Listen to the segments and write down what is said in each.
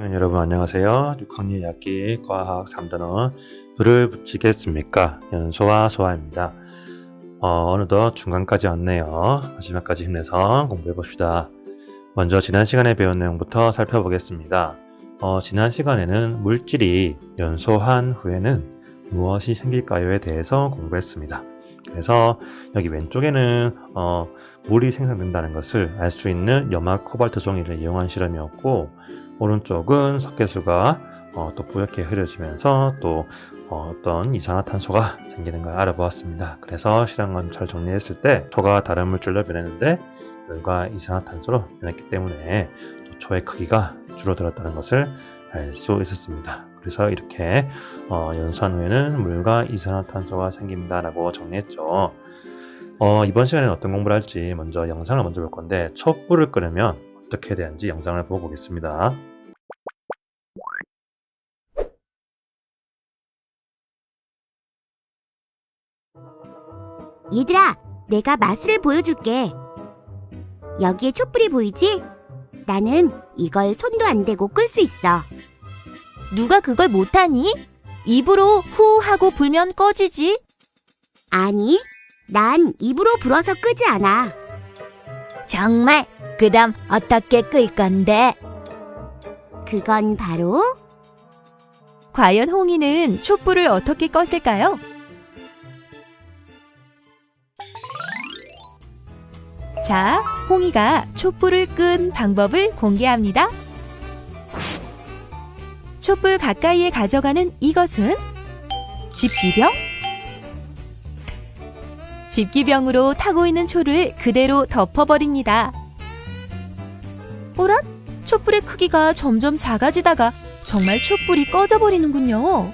학년 여러분 안녕하세요. 6학년 약기 과학 3단원 불을 붙이겠습니까? 연소와 소화입니다. 어, 어느덧 중간까지 왔네요. 마지막까지 힘내서 공부해 봅시다. 먼저 지난 시간에 배운 내용부터 살펴보겠습니다. 어, 지난 시간에는 물질이 연소한 후에는 무엇이 생길까요에 대해서 공부했습니다. 그래서 여기 왼쪽에는 어, 물이 생성된다는 것을 알 수 있는 염화 코발트 종이를 이용한 실험이었고 오른쪽은 석회수가 어, 또 뿌옇게 흐려지면서 또 어, 떤 이산화탄소가 생기는 걸 알아보았습니다. 그래서 실험관 잘 정리했을 때 초가 다른 물질로 변했는데 물과 이산화탄소로 변했기 때문에 또 초의 크기가 줄어들었다는 것을 알 수 있었습니다. 그래서 이렇게 어, 연소한 후에는 물과 이산화탄소가 생긴다라고 정리했죠. 어, 이번 시간에는 어떤 공부를 할지 먼저 영상을 먼저 볼 건데 촛불을 끄려면 어떻게 되는지 영상을 보고 오겠습니다. 얘들아, 내가 맛을 보여줄게. 여기에 촛불이 보이지? 나는 이걸 손도 안 대고 끌 수 있어. 누가 그걸 못하니? 입으로 후 하고 불면 꺼지지. 아니, 난 입으로 불어서 끄지 않아. 정말? 그럼 어떻게 끌 건데? 그건 바로 과연 홍이는 촛불을 어떻게 껐을까요? 자, 홍이가 촛불을 끈 방법을 공개합니다. 촛불 가까이에 가져가는 이것은 집기병? 집기병으로 타고 있는 초를 그대로 덮어버립니다. 오랏? 촛불의 크기가 점점 작아지다가 정말 촛불이 꺼져버리는군요.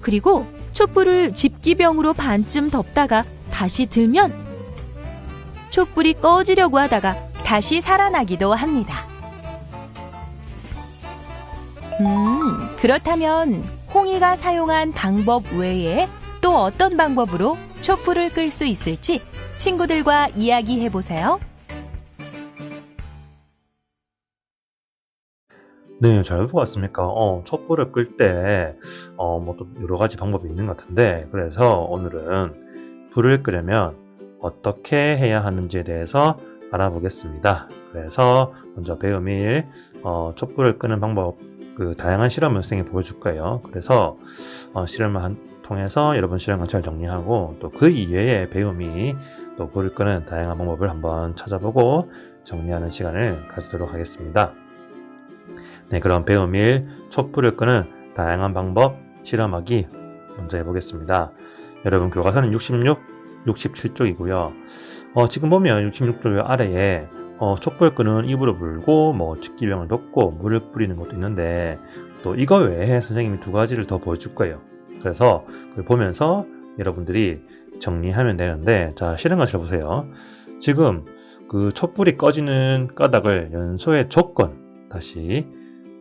그리고 촛불을 집기병으로 반쯤 덮다가 다시 들면 촛불이 꺼지려고 하다가 다시 살아나기도 합니다. 음, 그렇다면 홍이가 사용한 방법 외에 또 어떤 방법으로 촛불을 끌 수 있을지 친구들과 이야기해 보세요. 네, 잘 보고 왔습니까? 어, 촛불을 끌 때, 어, 뭐 또 여러 가지 방법이 있는 것 같은데, 그래서 오늘은 불을 끄려면 어떻게 해야 하는지에 대해서 알아보겠습니다. 그래서 먼저 배우밀, 어, 촛불을 끄는 방법, 그 다양한 실험을 선생님이 보여줄 거예요. 그래서 어, 실험을 한, 통해서 여러분 실험을 잘 정리하고 또 그 이외에 배움이 또 불을 끄는 다양한 방법을 한번 찾아보고 정리하는 시간을 가지도록 하겠습니다. 네, 그럼 배움일 촛불을 끄는 다양한 방법 실험하기 먼저 해보겠습니다. 여러분 교과서는 66, 67쪽이고요. 어, 지금 보면 66쪽 아래에 어, 촛불 끄는 입으로 불고 뭐 집기병을 덮고 물을 뿌리는 것도 있는데 또 이거 외에 선생님이 두 가지를 더 보여줄 거예요. 그래서 그걸 보면서 여러분들이 정리하면 되는데 자 실행 것을 보세요. 지금 그 촛불이 꺼지는 까닭을 연소의 조건 다시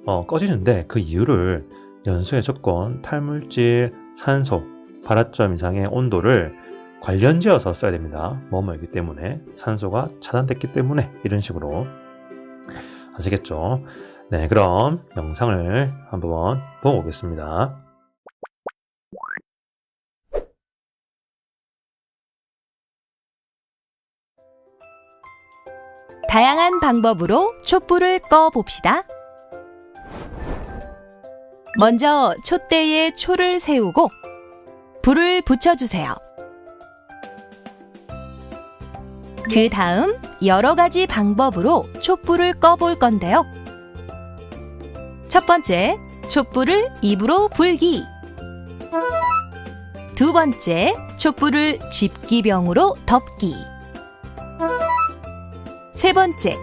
어, 꺼지는데 그 이유를 연소의 조건, 탈물질, 산소, 발화점 이상의 온도를 관련 지어서 써야 됩니다. 뭐뭐이기 때문에 산소가 차단됐기 때문에 이런 식으로 아시겠죠? 네, 그럼 영상을 한번 보고 오겠습니다. 다양한 방법으로 촛불을 꺼 봅시다. 먼저 촛대에 초를 세우고 불을 붙여주세요. 그 다음 여러 가지 방법으로 촛불을 꺼볼 건데요. 첫 번째, 촛불을 입으로 불기. 두 번째, 촛불을 집기병으로 덮기. 세 번째,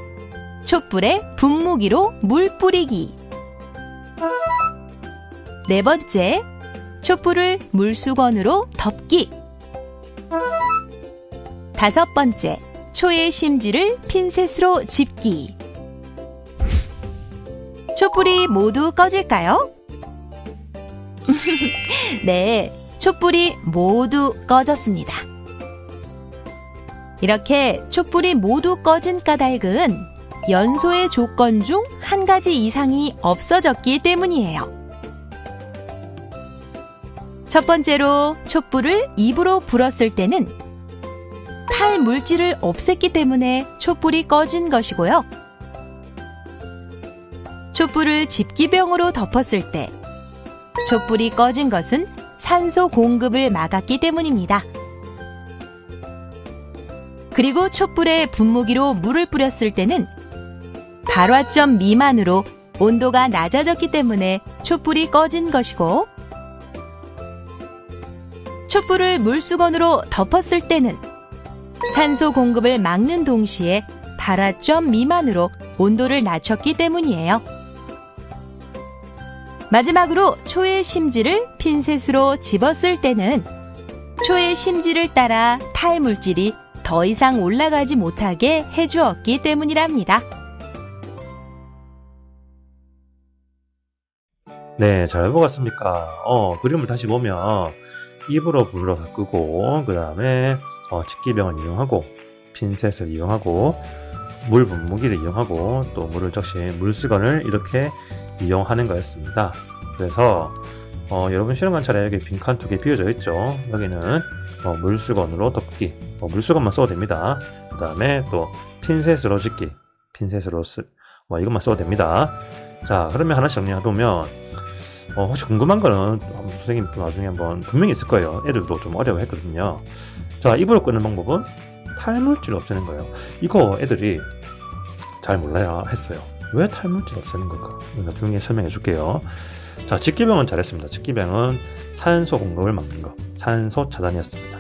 촛불에 분무기로 물 뿌리기. 네 번째, 촛불을 물수건으로 덮기. 다섯 번째, 초의 심지를 핀셋으로 집기. 촛불이 모두 꺼질까요? 네, 촛불이 모두 꺼졌습니다. 이렇게 촛불이 모두 꺼진 까닭은 연소의 조건 중 한 가지 이상이 없어졌기 때문이에요. 첫 번째로 촛불을 입으로 불었을 때는 탈 물질을 없앴기 때문에 촛불이 꺼진 것이고요. 촛불을 집기병으로 덮었을 때 촛불이 꺼진 것은 산소 공급을 막았기 때문입니다. 그리고 촛불에 분무기로 물을 뿌렸을 때는 발화점 미만으로 온도가 낮아졌기 때문에 촛불이 꺼진 것이고 촛불을 물수건으로 덮었을 때는 산소 공급을 막는 동시에 발화점 미만으로 온도를 낮췄기 때문이에요. 마지막으로 초의 심지를 핀셋으로 집었을 때는 초의 심지를 따라 탈물질이 더 이상 올라가지 못하게 해주었기 때문이랍니다. 네, 잘 보았습니까? 어, 그림을 다시 보면 입으로 불을 끄고 그 다음에 어, 직기병을 이용하고 핀셋을 이용하고 물 분무기를 이용하고 또 물을 적시 물수건을 이렇게 이용하는 거였습니다. 그래서 어, 여러분 실험 관찰에 여기 빈칸 두 개 비어져 있죠. 여기는 어, 물수건으로 덮기, 어, 물수건만 써도 됩니다. 그 다음에 또 핀셋으로 짓기, 핀셋으로 쓰, 뭐 이것만 써도 됩니다. 자, 그러면 하나씩 정리해 보면 어, 혹시 궁금한 거는 선생님 또 나중에 한번 분명히 있을 거예요. 애들도 좀 어려워했거든요. 자, 입으로 끄는 방법은 탈물질 없애는 거예요. 이거 애들이 잘 몰라야 했어요. 왜 탈물질 없애는 걸까? 나중에 설명해 줄게요. 자, 직기병은 잘했습니다. 직기병은 산소 공급을 막는 거, 산소 차단이었습니다.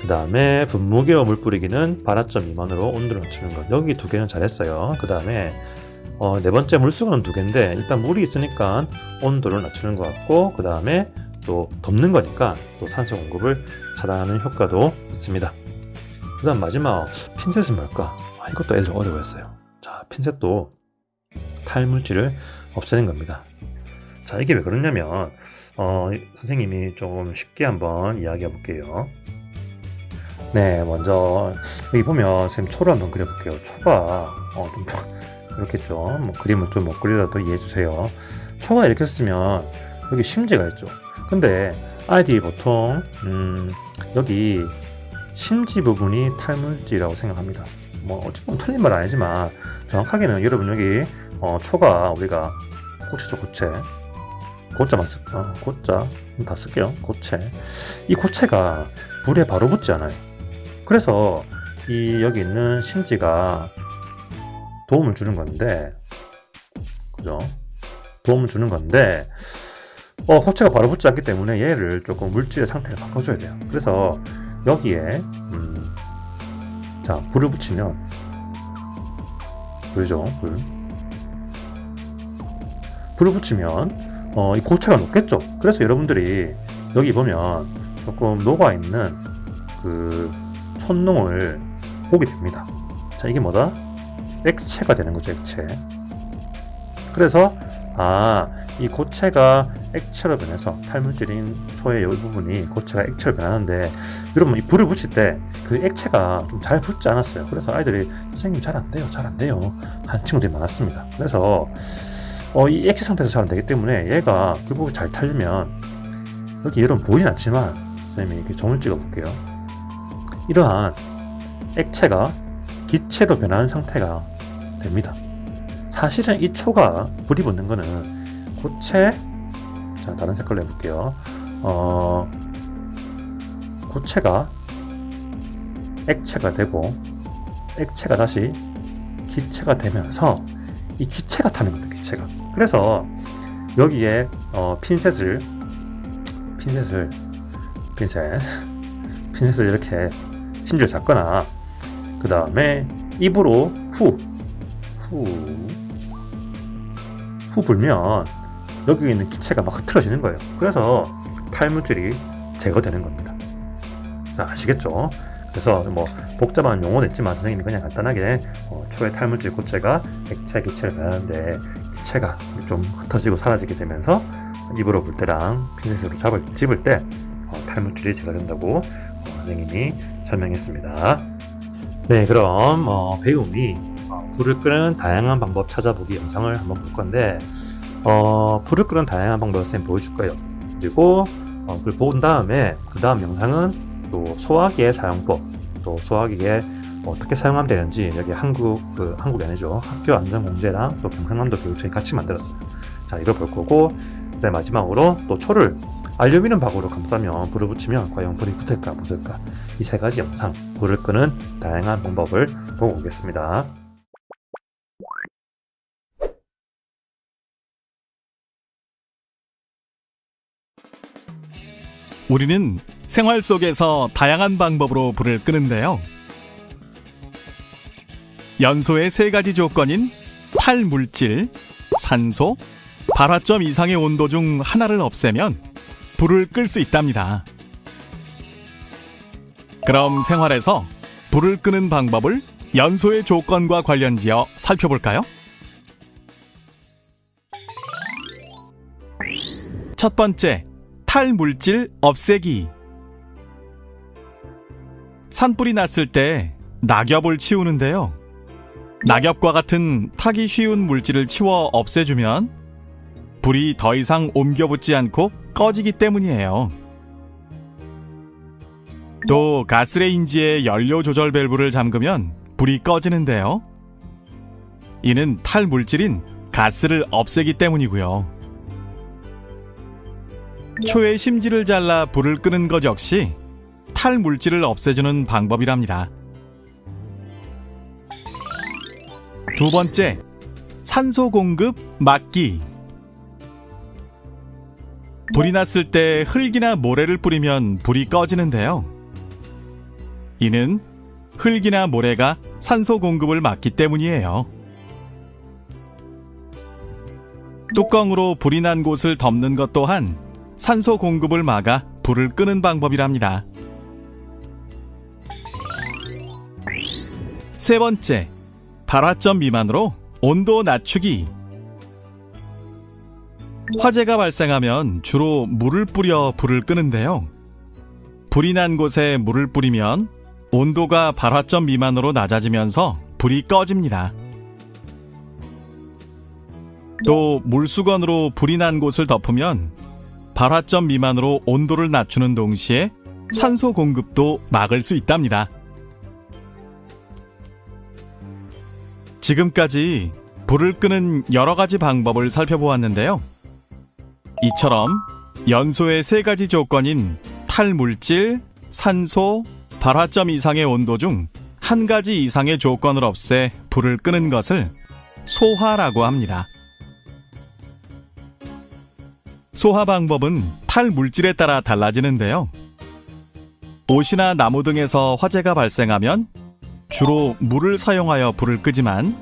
그 다음에 분무기로 물 뿌리기는 발화점 미만으로 온도를 낮추는 것. 여기 두 개는 잘했어요. 그 다음에 어, 네 번째 물수건은 두 개인데 일단 물이 있으니까 온도를 낮추는 것 같고 그 다음에 또 덮는 거니까 또 산소 공급을 차단하는 효과도 있습니다. 그 다음 마지막 핀셋은 뭘까? 아, 이것도 애들 어려워했어요. 자 핀셋도 탈물질을 없애는 겁니다. 자 이게 왜 그러냐면 어, 선생님이 조금 쉽게 한번 이야기해 볼게요. 네 먼저 여기 보면 선생님 초를 한번 그려볼게요. 초가 어, 좀 이렇게 좀 뭐 그림을 좀 못 그리라도 이해해 주세요. 초가 이렇게 쓰면 여기 심지가 있죠. 근데 아이들이 보통 음, 여기 심지 부분이 탈물질이라고 생각합니다. 뭐 어찌 보면 틀린 말 아니지만 정확하게는 여러분 여기 어, 초가 우리가 고체죠 고체 고자만 쓸 어, 고자 다 쓸게요 고체 이 고체가 불에 바로 붙지 않아요. 그래서 이 여기 있는 심지가 도움을 주는 건데 그죠? 도움을 주는 건데 어, 호체가 바로 붙지 않기 때문에 얘를 조금 물질의 상태를 바꿔줘야 돼요. 그래서 여기에 음, 자 불을 붙이면 불이죠 불 불을 붙이면 어, 이 고체가 녹겠죠. 그래서 여러분들이 여기 보면 조금 녹아 있는 그 촛농을 보게 됩니다. 자 이게 뭐다? 액체가 되는 거죠, 액체. 그래서 아, 이 고체가 액체로 변해서 탈물질인 초의 이 부분이 고체가 액체로 변하는데 여러분 이 불을 붙일 때 그 액체가 좀 잘 붙지 않았어요. 그래서 아이들이 선생님 잘 안 돼요, 잘 안 돼요 한 친구들이 많았습니다. 그래서 어, 이 액체 상태에서 잘안 되기 때문에 얘가 결국 잘 타려면 여기 여러분 보이진 않지만 선생님이 이렇게 점을 찍어 볼게요. 이러한 액체가 기체로 변하는 상태가 됩니다. 사실은 이 초가 불이 붙는 거는 고체 자 다른 색깔로 해볼게요. 어 고체가 액체가 되고 액체가 다시 기체가 되면서 이 기체가 타는 겁니다. 기체가. 그래서 여기에 어, 핀셋을 핀셋을 핀셋 핀셋을 이렇게 심지를 잡거나 그 다음에 입으로 후, 후, 후 불면 여기 있는 기체가 막 흐트러지는 거예요. 그래서 탈물질이 제거되는 겁니다. 자, 아시겠죠? 그래서 뭐 복잡한 용어는 있지만 선생님이 그냥 간단하게 어, 초의 탈물질 고체가 액체 기체를 변하는데 기체가 좀 흩어지고 사라지게 되면서 입으로 불 때랑 핀셋으로 잡을, 집을 때 어, 탈물질이 제거된다고 어, 선생님이 설명했습니다. 네, 그럼 어, 배움이 어, 불을 끄는 다양한 방법 찾아보기 영상을 한번 볼 건데 어, 불을 끄는 다양한 방법을 쌤 보여줄 거예요. 그리고 어, 그걸 본 다음에 그 다음 영상은 또 소화기의 사용법, 또 소화기에 어떻게 사용하면 되는지 여기 한국 그 한국이 아니죠 학교 안전공제랑 또 경상남도 교육청이 같이 만들었어요. 자 이걸 볼 거고 그다음 마지막으로 또 초를 알루미늄 박으로 감싸면 불을 붙이면 과연 불이 붙을까 붙을까 이 세 가지 영상 불을 끄는 다양한 방법을 보고 오겠습니다. 우리는 생활 속에서 다양한 방법으로 불을 끄는데요. 연소의 세 가지 조건인 탈물질, 산소, 발화점 이상의 온도 중 하나를 없애면 불을 끌 수 있답니다. 그럼 생활에서 불을 끄는 방법을 연소의 조건과 관련지어 살펴볼까요? 첫 번째, 탈물질 없애기. 산불이 났을 때 낙엽을 치우는데요. 낙엽과 같은 타기 쉬운 물질을 치워 없애주면 불이 더 이상 옮겨 붙지 않고 꺼지기 때문이에요. 또 가스레인지의 연료 조절 밸브를 잠그면 불이 꺼지는데요. 이는 탈물질인 가스를 없애기 때문이고요. 초의 심지를 잘라 불을 끄는 것 역시 탈물질을 없애주는 방법이랍니다. 두 번째, 산소 공급 막기. 불이 났을 때 흙이나 모래를 뿌리면 불이 꺼지는데요. 이는 흙이나 모래가 산소 공급을 막기 때문이에요. 뚜껑으로 불이 난 곳을 덮는 것 또한 산소 공급을 막아 불을 끄는 방법이랍니다. 세 번째, 발화점 미만으로 온도 낮추기. 화재가 발생하면 주로 물을 뿌려 불을 끄는데요. 불이 난 곳에 물을 뿌리면 온도가 발화점 미만으로 낮아지면서 불이 꺼집니다. 또 물수건으로 불이 난 곳을 덮으면 발화점 미만으로 온도를 낮추는 동시에 산소 공급도 막을 수 있답니다. 지금까지 불을 끄는 여러 가지 방법을 살펴보았는데요. 이처럼 연소의 세 가지 조건인 탈물질, 산소, 발화점 이상의 온도 중 한 가지 이상의 조건을 없애 불을 끄는 것을 소화라고 합니다. 소화 방법은 탈물질에 따라 달라지는데요. 옷이나 나무 등에서 화재가 발생하면 주로 물을 사용하여 불을 끄지만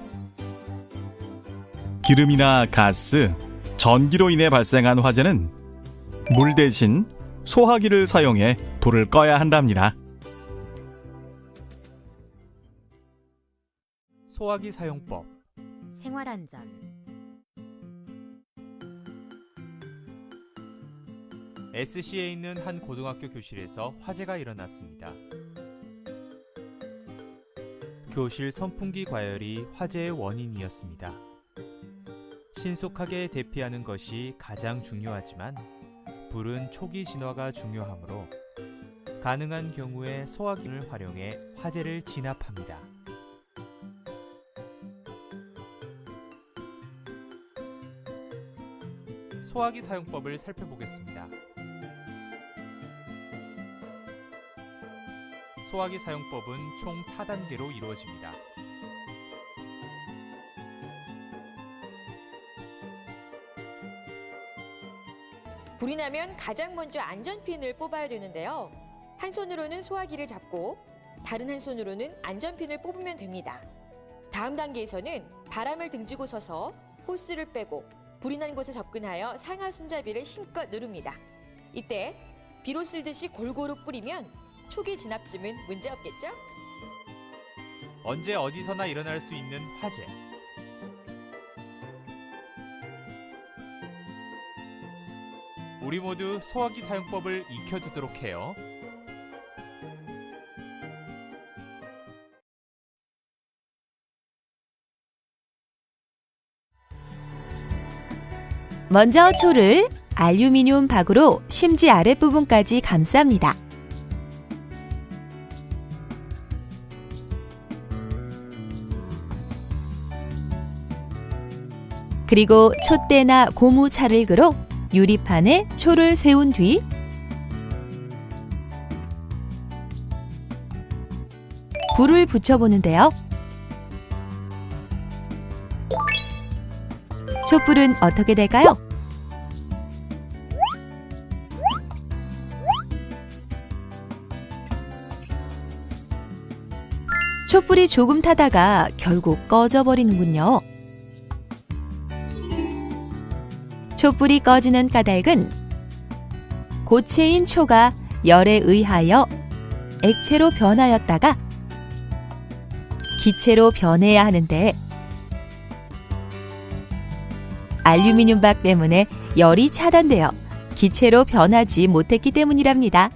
기름이나 가스, 전기로 인해 발생한 화재는 물 대신 소화기를 사용해 불을 꺼야 한답니다. 소화기 사용법 생활안전 SC에 있는 한 고등학교 교실에서 화재가 일어났습니다. 교실 선풍기 과열이 화재의 원인이었습니다. 신속하게 대피하는 것이 가장 중요하지만 불은 초기 진화가 중요하므로 가능한 경우에 소화기를 활용해 화재를 진압합니다. 소화기 사용법을 살펴보겠습니다. 소화기 사용법은 총 4단계로 이루어집니다. 불이 나면 가장 먼저 안전핀을 뽑아야 되는데요. 한 손으로는 소화기를 잡고 다른 한 손으로는 안전핀을 뽑으면 됩니다. 다음 단계에서는 바람을 등지고 서서 호스를 빼고 불이 난 곳에 접근하여 상하 손잡이를 힘껏 누릅니다. 이때 비로 쓸듯이 골고루 뿌리면 초기 진압쯤은 문제없겠죠? 언제 어디서나 일어날 수 있는 화재. 우리 모두 소화기 사용법을 익혀두도록 해요. 먼저 초를 알루미늄 박으로 심지 아랫부분까지 감쌉니다. 그리고 촛대나 고무 찰흙으로 유리판에 초를 세운 뒤 불을 붙여보는데요. 촛불은 어떻게 될까요? 촛불이 조금 타다가 결국 꺼져버리는군요. 촛불이 꺼지는 까닭은 고체인 초가 열에 의하여 액체로 변하였다가 기체로 변해야 하는데 알루미늄 박 때문에 열이 차단되어 기체로 변하지 못했기 때문이랍니다.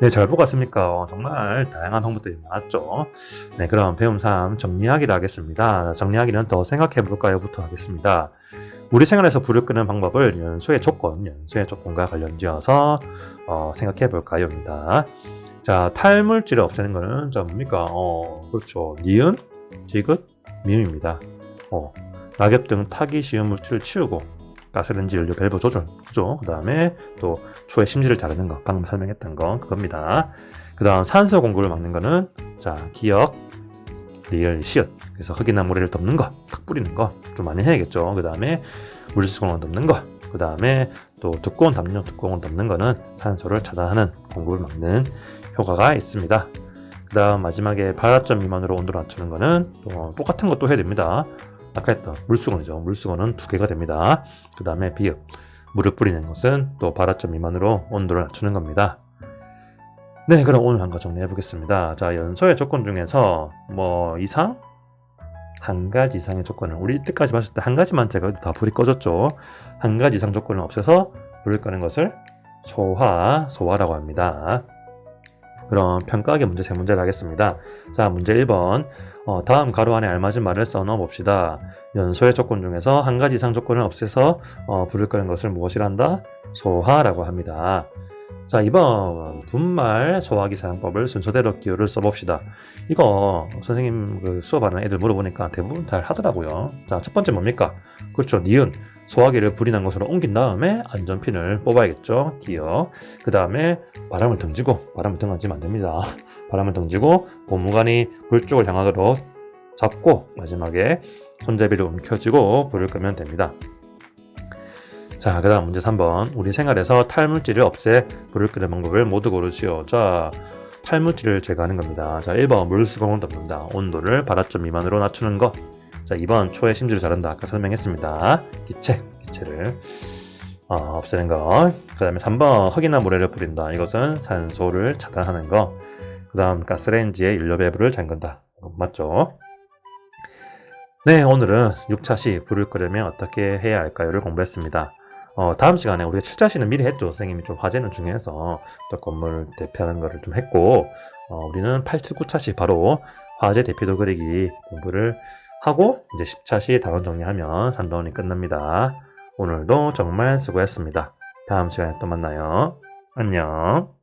네, 잘 보고 왔습니까? 어, 정말 다양한 방법들이 많았죠. 네, 그럼 배움 3 정리하기를 하겠습니다. 정리하기는 더 생각해 볼까요?부터 하겠습니다. 우리 생활에서 불을 끄는 방법을 연소의 조건, 연소의 조건과 관련지어서 어, 생각해 볼까요?입니다. 자, 탈물질을 없애는 거는 자 뭡니까? 어, 그렇죠. 니은, 디귿, 미음입니다. 어, 낙엽 등 타기 쉬운 물질을 치우고 가스레인지 연료 밸브 조절, 그죠? 그 다음에 또 초의 심지를 자르는 거, 방금 설명했던 거 그겁니다. 그 다음 산소 공급을 막는 거는 자 기억, 리을, 시읒. 그래서 흙이나 모래를 덮는 거, 탁 뿌리는 거 좀 많이 해야겠죠. 그 다음에 물수공을 덮는 거, 그 다음에 또 두꺼운 담요, 두꺼운 덮는 거는 산소를 차단하는 공급을 막는 효과가 있습니다. 그 다음 마지막에 발화점 미만으로 온도를 낮추는 거는 또 똑같은 것도 해야 됩니다. 아까 했던 물수건이죠. 물수건은 두 개가 됩니다. 그 다음에 비읍, 물을 뿌리는 것은 또 발화점 미만으로 온도를 낮추는 겁니다. 네, 그럼 오늘 한거 정리해 보겠습니다. 자, 연소의 조건 중에서 뭐 이상 한 가지 이상의 조건을 우리 이때까지 봤을 때 한 가지만 제가 다 불이 꺼졌죠. 한 가지 이상 조건을 없애서 불을 끄는 것을 소화, 소화라고 합니다. 그럼 평가하기 문제 세 문제를 하겠습니다. 자, 문제 1번. 어, 다음 가로 안에 알맞은 말을 써 넣어 봅시다. 연소의 조건 중에서 한 가지 이상 조건을 없애서 어, 불을 끄는 것을 무엇이라 한다? 소화라고 합니다. 자, 이번 분말 소화기 사용법을 순서대로 기호를 써봅시다. 이거 선생님 그 수업하는 애들 물어보니까 대부분 잘 하더라고요. 자, 첫 번째 뭡니까? 그렇죠. 니은. 소화기를 불이 난 곳으로 옮긴 다음에 안전핀을 뽑아야겠죠. 기어. 그 다음에 바람을 던지고, 바람을 등하지면 안 됩니다. 바람을 던지고, 고무관이 불 쪽을 향하도록 잡고, 마지막에 손잡이를 움켜쥐고 불을 끄면 됩니다. 자, 그 다음 문제 3번. 우리 생활에서 탈물질을 없애 불을 끄는 방법을 모두 고르시오. 자, 탈물질을 제거하는 겁니다. 자, 1번 물수공을 덮는다. 온도를 발화점 미만으로 낮추는 것. 자, 2번 초의 심지를 자른다. 아까 설명했습니다. 기체, 기체를 어, 없애는 거. 그 다음에 3번 흙이나 모래를 뿌린다. 이것은 산소를 차단하는 거. 그 다음 가스레인지에 연료 밸브를 잠근다. 이거 맞죠? 네, 오늘은 6차 시 불을 끄려면 어떻게 해야 할까요를 공부했습니다. 어, 다음 시간에 우리가 7차 시는 미리 했죠. 선생님이 좀 화제는 중요해서 또 건물 대표하는 거를 좀 했고, 어, 우리는 8, 7, 9차 시 바로 화재 대피도 그리기 공부를 하고 이제 10차 시 단원 정리하면 산다운이 끝납니다. 오늘도 정말 수고했습니다. 다음 시간에 또 만나요. 안녕.